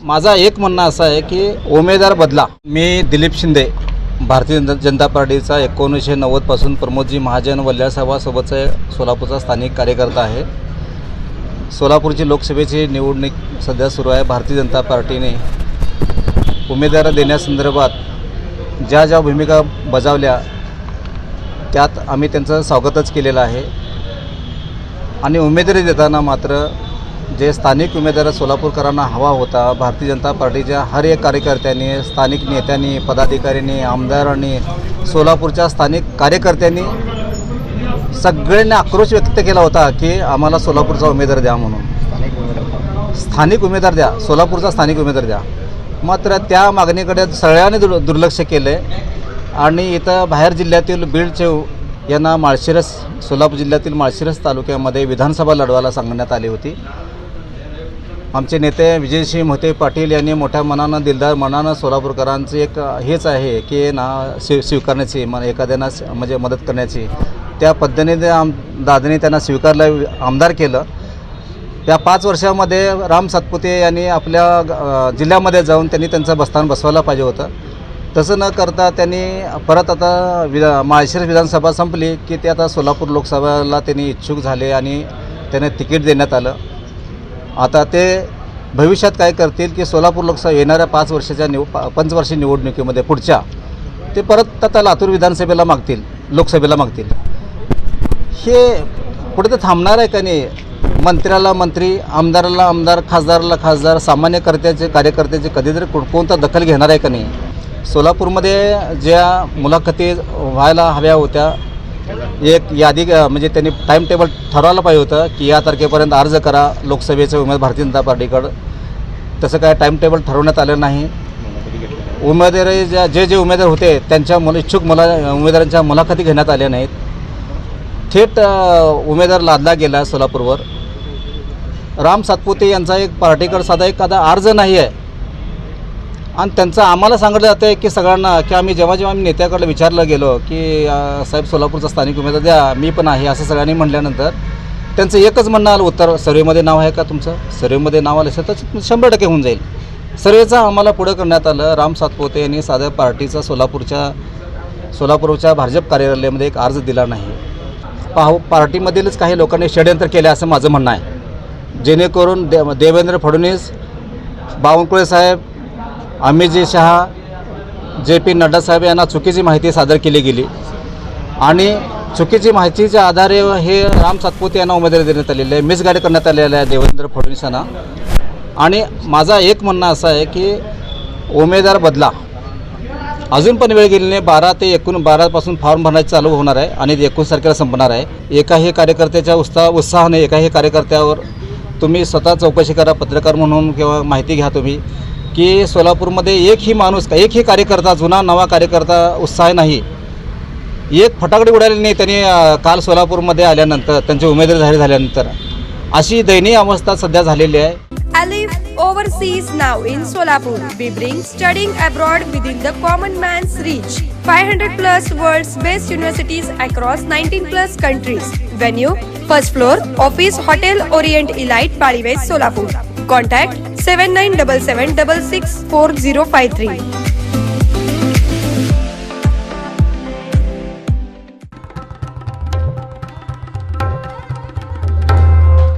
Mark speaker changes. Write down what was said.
Speaker 1: माझा एक म्हणणं असं आहे की उमेदवार बदला. मी दिलीप शिंदे भारतीय जनता जनता पार्टीचा एकोणीसशे नव्वदपासून प्रमोदजी महाजन वल्ल्यासभासोबतचा सोलापूरचा स्थानिक कार्यकर्ता आहे. सोलापूरची लोकसभेची निवडणूक सध्या सुरू आहे. भारतीय जनता पार्टीने उमेदवार देण्यासंदर्भात ज्या ज्या भूमिका बजावल्या त्यात आम्ही त्यांचं स्वागतच केलेलं आहे. आणि उमेदवारी देताना मात्र जे स्थानिक उमेदवार सोलापूरकरांना हवा होता भारतीय जनता पार्टीच्या हर एक कार्यकर्त्यांनी स्थानिक नेत्यांनी पदाधिकाऱ्यांनी आमदारांनी सोलापूरच्या स्थानिक कार्यकर्त्यांनी सगळ्यांनी आक्रोश व्यक्त केला होता की आम्हाला सोलापूरचा उमेदवार द्या म्हणून. स्थानिक उमेदवार द्या सोलापूरचा स्थानिक उमेदवार द्या. मात्र त्या मागणीकडे सगळ्यांनी दुर् दुर्लक्ष केले आणि इथं बाहेर जिल्ह्यातील बीडचे यांना माळशिरस सोलापूर जिल्ह्यातील माळशिरस तालुक्यामध्ये विधानसभा लढवायला सांगण्यात आली होती. आमचे नेते विजयसिंह मोहिते पाटील यांनी मोठ्या मनानं दिलदार मनानं सोलापूरकरांचं एक हेच आहे की ना स्वी स्वीकारण्याची मन एखाद्याना म्हणजे मदत करण्याची. त्या पद्धतीने आम दादाने त्यांना स्वीकारलं आमदार केलं. त्या पाच वर्षामध्ये राम सातपुते यांनी आपल्या जिल्ह्यामध्ये जाऊन त्यांनी त्यांचं बस्थान बसवायला पाहिजे होतं. तसं न करता त्यांनी परत आता विधा माळशिरस विधानसभा संपली की ते आता सोलापूर लोकसभेला त्यांनी इच्छुक झाले आणि त्यांना तिकीट देण्यात आलं. आता ते भविष्यात काय करतील की सोलापूर लोकसभा येणाऱ्या पाच वर्षाच्या निव पा पंचवर्षीय निवडणुकीमध्ये पुढच्या ते परत आता लातूर विधानसभेला मागतील लोकसभेला मागतील. हे कुठे तर थांबणार आहे का नाही? मंत्र्याला मंत्री आमदाराला आमदार खासदाराला खासदार सामान्य कर्त्याचे कार्यकर्त्याचे कधीतरी कोणता दखल घेणार आहे का नाही? सोलापूरमध्ये ज्या मुलाखती व्हायला हव्या होत्या एक यादी म्हणजे त्यांनी टाईम टेबल ठरवायला पाहिजे होतं की या तारखेपर्यंत अर्ज करा लोकसभेचे उमेदवार भारतीय जनता पार्टीकडं. तसं काय टाईम टेबल ठरवण्यात आलं नाही. उमेदवारी ज्या जे जे उमेदवार होते त्यांच्या मुला इच्छुक मुला उमेदवारांच्या मुलाखती घेण्यात आल्या नाहीत. थेट उमेदवार लादला गेला सोलापूरवर. राम सातपुते यांचा एक पार्टीकडं साधा एखादा अर्ज नाही आहे आणि त्यांचं आम्हाला सांगितलं जातं आहे की सगळ्यांना की आम्ही जेव्हा जेव्हा आम्ही नेत्याकडे विचारलं गेलो की साहेब सोलापूरचा स्थानिक उमेदवार द्या मी पण आहे असं सगळ्यांनी म्हटल्यानंतर त्यांचं एकच म्हणणं आलं उत्तर सर्वेमध्ये नाव आहे का तुमचं? सर्वेमध्ये नाव आलं असेल तर शंभर टक्के होऊन जाईल. सर्वेचं आम्हाला पुढं करण्यात आलं राम सातपोते यांनी साध्या पार्टीचा सोलापूरच्या सोलापूरच्या भाजप कार्यालयामध्ये एक अर्ज दिला नाही. पाहू पार्टीमधीलच काही लोकांनी षडयंत्र केले असं माझं म्हणणं आहे. जेणेकरून दे देवेंद्र फडणवीस बावनकुळे साहेब अमितजी शहा जे पी नड्डा साहेब यांना चुकीची माहिती सादर केली गेली. आणि चुकीची माहितीच्या आधारे हे राम सातपुते यांना उमेदवारी देण्यात आलेली आहे मिसगाईड करण्यात आलेलं आहे देवेंद्र फडणवीस यांना. आणि माझा एक म्हणणं असं आहे की उमेदवार बदला. अजून पण वेळ गेली नाही बारा ते एकूण बारापासून फॉर्म भरण्याचे चालू होणार आहे आणि ते एकोणीस तारखेला संपणार आहे. एकाही कार्यकर्त्याच्या उत्साह उत्साहाने एकाही कार्यकर्त्यावर तुम्ही स्वतः चौकशी करा पत्रकार म्हणून किंवा माहिती घ्या तुम्ही. की सोलापूरमध्ये एकही माणूस एकही कार्यकर्ता जुना नवा कार्यकर्ता उत्साह नाही एक फटाकडे उडालेली नाही त्यांनी काल सोलापूरमध्ये आल्यानंतर त्यांचे उमेदवारी जाहीर झाल्यानंतर अशी दयनीय अवस्था सध्या झालेली आहे
Speaker 2: Alif overseas now in Solapur. We bring studying abroad within the common man's reach. 500 plus world's best universities across 19 plus countries. Venue first floor office hotel Orient Elite Paliwes Solapur. Contact seven nine double seven double six four zero five three